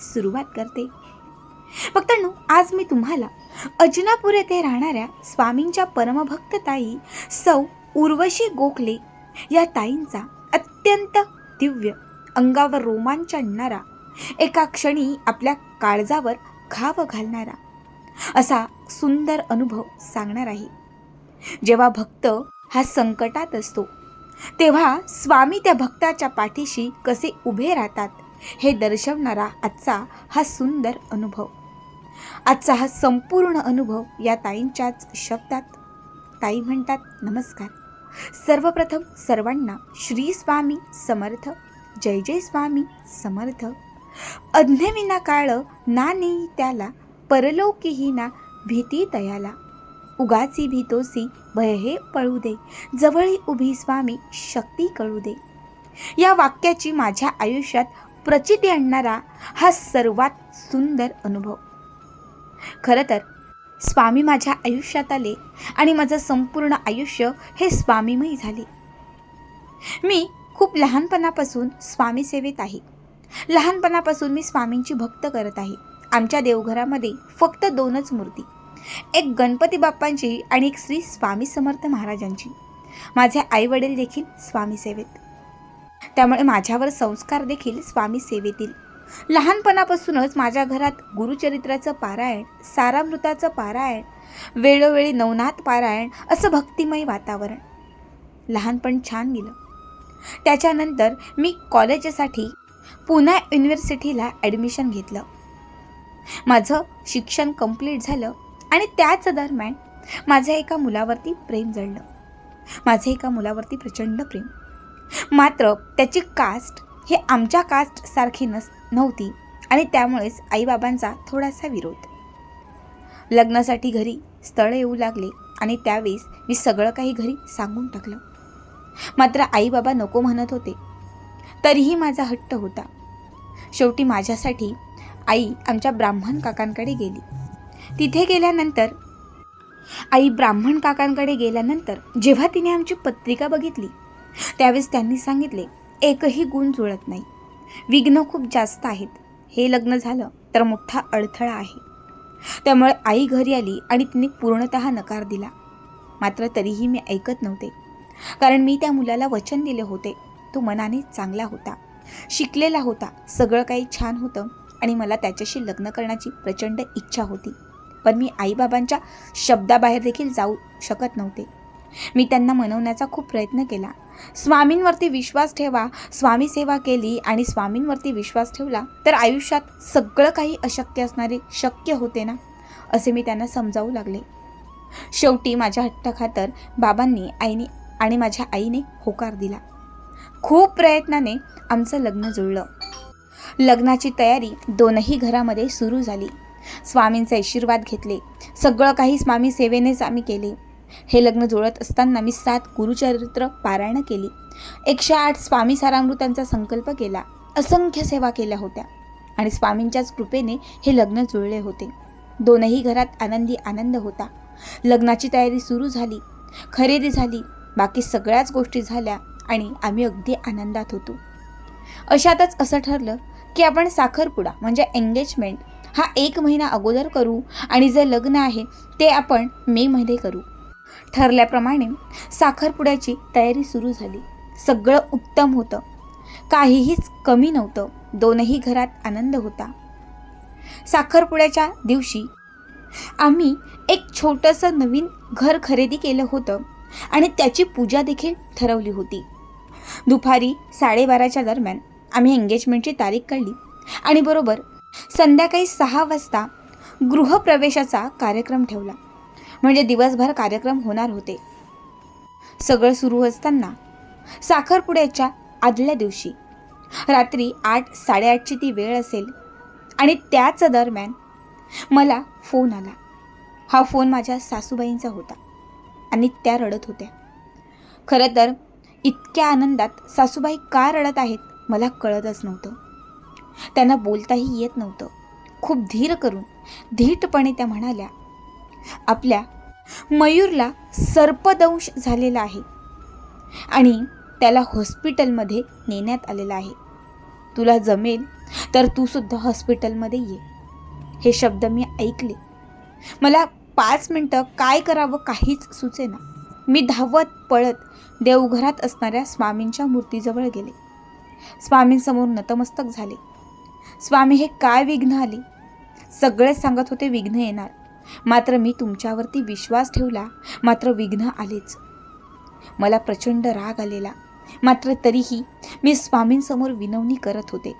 सुरुवात करते. भक्तांनो आज मी तुम्हाला अजनापूर येथे राहणाऱ्या स्वामींच्या परमभक्त ताई सौ उर्वशी गोखले या ताईंचा अत्यंत दिव्य अंगावर रोमांच आणणारा एका क्षणी आपल्या काळजावर घाव घालणारा असा सुंदर अनुभव सांगणार आहे. जेव्हा भक्त हा संकटात असतो तेव्हा स्वामी त्या भक्ताच्या पाठीशी कसे उभे राहतात हे दर्शवणारा आजचा हा सुंदर अनुभव. आजचा हा संपूर्ण अनुभव या ताईंच्याच शब्दात. ताई म्हणतात नमस्कार. सर्वप्रथम सर्वांना श्री स्वामी समर्थ जय जय स्वामी समर्थ. अज्ञविना काळ ना नेई त्याला परलोकीही ना भीती तयाला उगाची भीतोसी भय हे पळू दे जवळी उभी स्वामी शक्ती कळू दे. या वाक्याची माझ्या आयुष्यात प्रचिती आणणारा हा सर्वात सुंदर अनुभव. खरं तर स्वामी माझ्या आयुष्यात आले आणि माझं संपूर्ण आयुष्य हे स्वामीमय झाले. मी खूप लहानपणापासून स्वामी सेवेत आहे. लहानपणापासून मी स्वामींची भक्त करत आहे. आमच्या देवघरामध्ये फक्त दोनच मूर्ती एक गणपती बाप्पांची आणि एक श्री स्वामी समर्थ महाराजांची. माझे आई वडील देखील स्वामी सेवेत. त्यामुळे माझ्यावर संस्कार देखील स्वामी सेवेतील. लहानपणापासूनच माझ्या घरात गुरुचरित्राचं पारायण सारामृताचं पारायण वेळोवेळी नवनाथ पारायण असं भक्तिमय वातावरण. लहानपण छान गेलं. त्याच्यानंतर मी कॉलेजसाठी पुणे युनिव्हर्सिटीला ॲडमिशन घेतलं. माझं शिक्षण कंप्लीट झालं आणि त्याच दरम्यान माझ्या एका मुलावरती प्रेम जडलं. माझं एका मुलावरती प्रचंड प्रेम. मात्र त्याची कास्ट हे आमच्या कास्टसारखी नस नव्हती. आणि त्यामुळेच आईबाबांचा थोडासा विरोध. लग्नासाठी घरी स्थळ येऊ लागले आणि त्यावेळेस मी सगळं काही घरी सांगून टाकलं. मात्र आईबाबा नको म्हणत होते. तरीही माझा हट्ट होता. शेवटी माझ्यासाठी आई आमच्या ब्राह्मण काकांकडे गेली. तिथे गेल्यानंतर आई ब्राह्मण काकांकडे गेल्यानंतर जेव्हा तिने आमची पत्रिका बघितली त्यावेळेस त्यांनी सांगितले एकही गुण जुळत नाही. विघ्न खूप जास्त आहेत. हे लग्न झालं तर मोठा अडथळा आहे. त्यामुळे आई घरी आली आणि तिने पूर्णत नकार दिला. मात्र तरीही मी ऐकत नव्हते. कारण मी त्या मुलाला वचन दिले होते. तो मनाने चांगला होता. शिकलेला होता. सगळं काही छान होतं आणि मला त्याच्याशी लग्न करण्याची प्रचंड इच्छा होती. पण मी आईबाबांच्या शब्दाबाहेर देखील जाऊ शकत नव्हते. मी त्यांना मनवण्याचा खूप प्रयत्न केला. स्वामींवरती विश्वास ठेवा स्वामी सेवा केली आणि स्वामींवरती विश्वास ठेवला तर आयुष्यात सगळं काही अशक्य असणारे शक्य होते ना? असे मी त्यांना समजावू लागले. शेवटी माझ्या हट्टखातर बाबांनी आईने आणि माझ्या आईने होकार दिला. खूप प्रयत्नाने आमचं लग्न जुळलं. लग्नाची तयारी दोनही घरामध्ये सुरू झाली. स्वामींचे आशीर्वाद घेतले. सगळं काही स्वामी सेवेनेच आम्ही केले. हे लग्न जुळत असताना मी सात गुरुचरित्र पारायण केली. एकशे आठ स्वामी सारामृतांचा संकल्प केला. असंख्य सेवा केल्या होत्या आणि स्वामींच्याच कृपेने हे लग्न जुळले होते. दोनही घरात आनंदी आनंद होता. लग्नाची तयारी सुरू झाली. खरेदी झाली. बाकी सगळ्याच गोष्टी झाल्या आणि आम्ही अगदी आनंदात होतो. अशातच असं ठरलं की आपण साखरपुडा म्हणजे एंगेजमेंट हा एक महिना अगोदर करू आणि जे लग्न आहे ते आपण मेमध्ये करू. ठरल्याप्रमाणे साखरपुड्याची तयारी सुरू झाली. सगळं उत्तम होतं. काहीहीच कमी नव्हतं. दोनही घरात आनंद होता. साखरपुड्याच्या दिवशी आम्ही एक छोटंसं नवीन घर खरेदी केलं होतं आणि त्याची पूजा देखील ठरवली होती. दुपारी साडेबाराच्या दरम्यान आम्ही एंगेजमेंटची तारीख काढली आणि बरोबर संध्याकाळी सहा वाजता गृहप्रवेशाचा कार्यक्रम ठेवला. म्हणजे दिवसभर कार्यक्रम होणार होते. सगळं सुरू असताना साखरपुड्याच्या आदल्या दिवशी रात्री आठ साडेआठची ती वेळ असेल आणि त्याच दरम्यान मला फोन आला. हा फोन माझ्या सासूबाईंचा होता आणि त्या रडत होत्या. खरं तर इतक्या आनंदात सासूबाई का रडत आहेत मला कळतच नव्हतं. त्यांना बोलताही येत नव्हतं. खूप धीर करून धीटपणे त्या म्हणाल्या आपल्या मयूरला सर्पदंश झालेला आहे आणि त्याला हॉस्पिटलमध्ये नेण्यात आलेला आहे. तुला जमेल तर तू सुद्धा हॉस्पिटलमध्ये ये. हे शब्द मी ऐकले. मला पाच मिनटं काय करावं काहीच सुचेना. मी धावत पळत देवघरात असणाऱ्या स्वामींच्या मूर्तीजवळ गेले. स्वामींसमोर नतमस्तक झाले. स्वामी हे काय विघ्न आले? सगळेच सांगत होते विघ्न येणार. मात्र मी तुमच्यावरती विश्वास ठेवला मात्र विघ्न आलेच. मला प्रचंड राग आलेला. मात्र तरीही मी स्वामींसमोर विनवणी करत होते.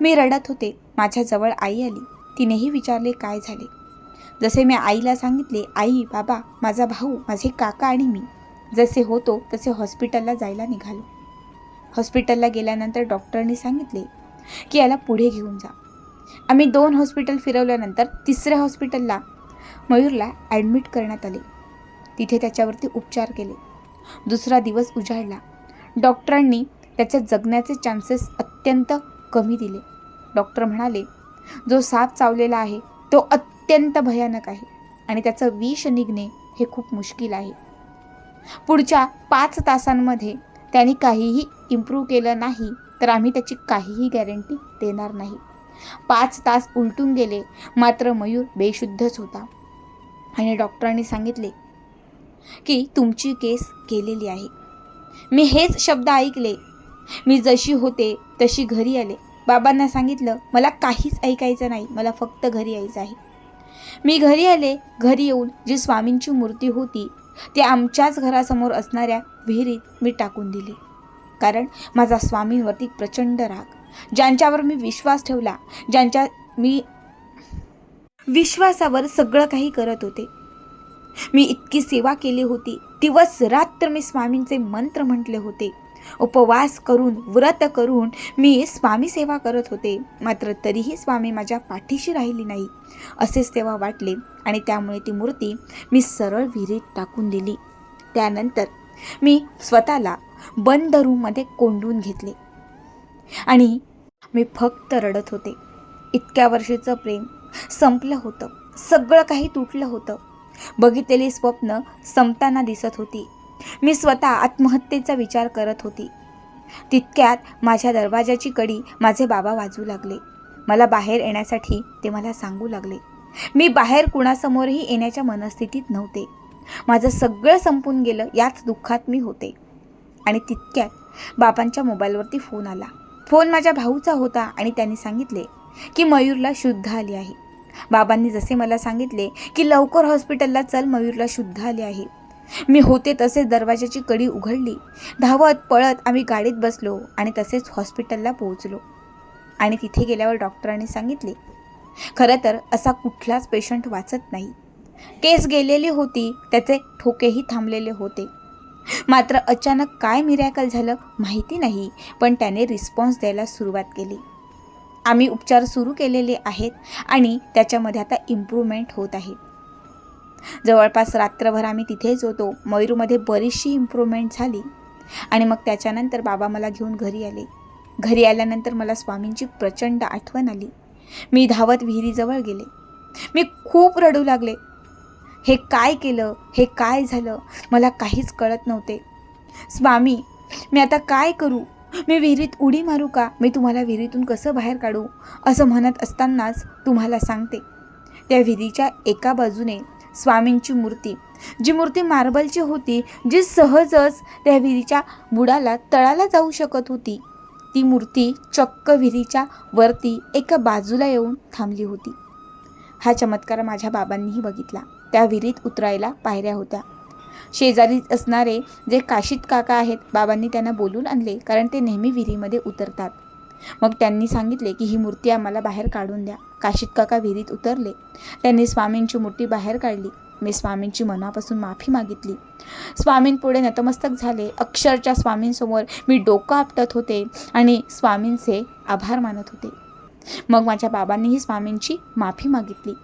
मी रडत होते. माझ्याजवळ आई आली. तिनेही विचारले काय झाले? जसे मी आईला सांगितले आई बाबा माझा भाऊ माझे काका आणि मी. जसे होतो तसे हॉस्पिटलला जायला निघालो. हॉस्पिटलला गेल्यानंतर डॉक्टरनी सांगितले की याला पुढे घेऊन जा. आम्ही दोन हॉस्पिटल फिरवल्यानंतर तिसऱ्या हॉस्पिटलला मयूरला ॲडमिट करण्यात आले. तिथे त्याच्यावरती उपचार केले. दुसरा दिवस उजाडला. डॉक्टरांनी त्याच्या जगण्याचे चान्सेस अत्यंत कमी दिले. डॉक्टर म्हणाले जो साप चावलेला आहे तो अत्यंत भयानक आहे आणि त्याचं विष निघणे हे खूप मुश्किल आहे. पुढच्या पाच तासांमध्ये त्यांनी काहीही इम्प्रूव्ह केलं नाही तर आम्ही त्याची काहीही गॅरंटी देणार नाही. पाच तास उलटून गेले मात्र मयूर बेशुद्धच होता. आणि डॉक्टरांनी सांगितले की तुमची केस केलेली आहे. मी हेच शब्द ऐकले. मी जशी होते तशी घरी आले. बाबांना सांगितलं मला काहीच ऐकायचं नाही. मला फक्त घरी यायचं आहे. मी घरी आले. घरी येऊन जी स्वामींची मूर्ती होती ती आमच्याच घरासमोर असणाऱ्या विहिरीत मी टाकून दिली. कारण माझा स्वामींवरती प्रचंड राग. ज्यांच्यावर मी विश्वास ठेवला ज्यांच्या मी विश्वासावर सगळं काही करत होते. मी इतकी सेवा केली होती. दिवस रात्र मी स्वामींचे मंत्र म्हटले होते. उपवास करून व्रत करून मी स्वामी सेवा करत होते. मात्र तरीही स्वामी माझ्या पाठीशी राहिली नाही. असेच तेव्हा वाटले आणि त्यामुळे ती मूर्ती मी सरळ विहिरीत टाकून दिली. त्यानंतर मी स्वतःला बंद रूममध्ये कोंडून घेतले. आणि मी फक्त रडत होते. इतक्या वर्षीचं प्रेम संपलं होतं. सगळं काही तुटलं होतं. बघितलेली स्वप्न संपताना दिसत होती. मी स्वतः आत्महत्येचा विचार करत होती. तितक्यात माझ्या दरवाजाची कडी माझे बाबा वाजू लागले. मला बाहेर येण्यासाठी ते मला सांगू लागले. मी बाहेर कुणासमोरही येण्याच्या मनस्थितीत नव्हते. माझं सगळं संपून गेलं याच दुःखात मी होते. आणि तितक्यात बाबांच्या मोबाईलवरती फोन आला. फोन माझ्या भाऊचा होता आणि त्यांनी सांगितले की मयूरला शुद्ध आली आहे. बाबांनी जसे मला सांगितले की लवकर हॉस्पिटलला चल मयूरला शुद्ध आली आहे. मी होते तसेच दरवाजाची कडी उघडली. धावत पळत आम्ही गाडीत बसलो आणि तसेच हॉस्पिटलला पोहोचलो. आणि तिथे गेल्यावर डॉक्टरांनी सांगितले खरं तर असा कुठलाच पेशंट वाचत नाही. केस गेलेली होती त्याचे ठोकेही थांबलेले होते. मात्र अचानक काय मिरॅकल झालं माहिती नाही पण त्याने रिस्पॉन्स द्यायला सुरुवात केली. आम्ही उपचार सुरू केलेले आहेत आणि त्याच्यामध्ये आता इम्प्रूव्हमेंट होत आहे. जवळपास रात्रभर आम्ही तिथेच होतो. मयूरमध्ये बरीचशी इम्प्रूव्हमेंट झाली आणि मग त्याच्यानंतर बाबा मला घेऊन घरी आले. घरी आल्यानंतर मला स्वामींची प्रचंड आठवण आली. मी धावत विहिरीजवळ गेले. मी खूप रडू लागले. हे काय केलं? हे काय झालं? मला काहीच कळत नव्हते. स्वामी मी आता काय करू? मी विहिरीत उडी मारू का? मी तुम्हाला विहिरीतून कसं बाहेर काढू? असं म्हणत असतानाच तुम्हाला सांगते. त्या विहिरीच्या एका बाजूने स्वामींची मूर्ती जी मूर्ती मार्बलची होती जी सहजच त्या विहिरीच्या बुडाला तळाला जाऊ शकत होती. ती मूर्ती चक्क विहिरीच्या वरती एका बाजूला येऊन थांबली होती. हा चमत्कार माझ्या बाबांनीही बघितला. त्या विहिरीत उतरायला पायऱ्या होत्या. शेजारी असणारे जे काशीत काका आहेत बाबांनी त्यांना बोलून आणले कारण ते नेहमी विहिरीमध्ये उतरतात. मग त्यांनी सांगितले की ही मूर्ती आम्हाला बाहेर काढून द्या. काशीत काका विहिरीत उतरले. त्यांनी स्वामींची मूर्ती बाहेर काढली. मी स्वामींची मनापासून माफी मागितली. स्वामींपुढे नतमस्तक झाले. अक्षरच्या स्वामींसमोर मी डोकं आपटत होते आणि स्वामींचे आभार मानत होते. मग माझ्या बाबांनीही स्वामींची माफी मागितली.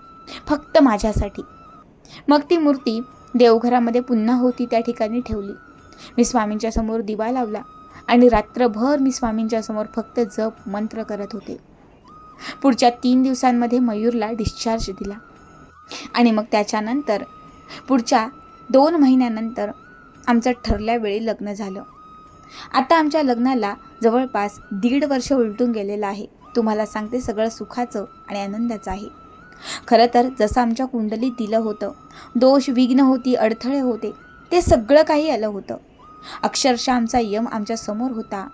फक्त माझ्यासाठी. मग ती मूर्ती देवघरामध्ये पुन्हा होती त्या ठिकाणी ठेवली. मी स्वामींच्या समोर दिवा लावला आणि रात्रभर मी स्वामींच्या समोर फक्त जप मंत्र करत होते. पुढच्या तीन दिवसांमध्ये मयूरला डिस्चार्ज दिला. आणि मग त्याच्यानंतर पुढच्या दोन महिन्यानंतर आमचं ठरल्या वेळी लग्न झालं. आता आमच्या लग्नाला जवळपास दीड वर्ष उलटून गेलेलं आहे. तुम्हाला सांगते सगळं सुखाचं आणि आनंदाचं आहे. खरं तर जसं आमच्या कुंडलीत दिलं होतं दोष विघ्न होती अडथळे होते ते सगळं काही आलं होतं. अक्षरशः आमचा यम आमच्यासमोर होता.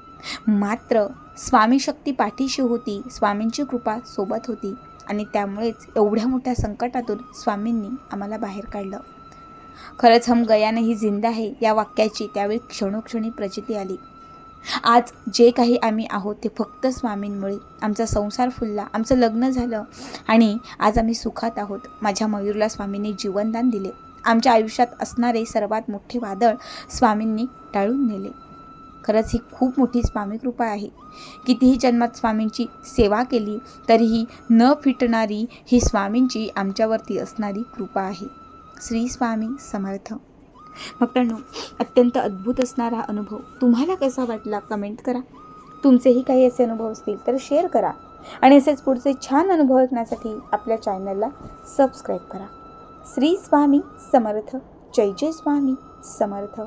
मात्र स्वामी शक्ती पाठीशी होती स्वामींची कृपा सोबत होती आणि त्यामुळेच एवढ्या मोठ्या संकटातून स्वामींनी आम्हाला बाहेर काढलं. खरंच हम गयानं ही जिंदा आहे या वाक्याची त्यावेळी क्षणोक्षणी प्रचिती आली. आज जे काही आम्ही आहोत ते फक्त स्वामींमुळे. आमचा संसार फुलला आमचं लग्न झालं आणि आज आम्ही सुखात आहोत. माझ्या मयूरला स्वामींनी जीवनदान दिले. आमच्या आयुष्यात असणारे सर्वात मोठे वादळ स्वामींनी टाळून नेले. खरंच ही खूप मोठी स्वामी कृपा आहे. कितीही जन्मात स्वामींची सेवा केली तरीही न फिटणारी ही स्वामींची आमच्यावरती असणारी कृपा आहे. श्री स्वामी समर्थ. भक्तांनो अत्यंत अद्भुत असणारा हा अनुभव तुम्हाला कसा वाटला कमेंट करा. तुमचेही काही असे अनुभव असतील तर शेअर करा आणि असेच पुढचे छान अनुभव ऐकण्यासाठी आपल्या चॅनलला सबस्क्राईब करा. श्री स्वामी समर्थ जय जय स्वामी समर्थ.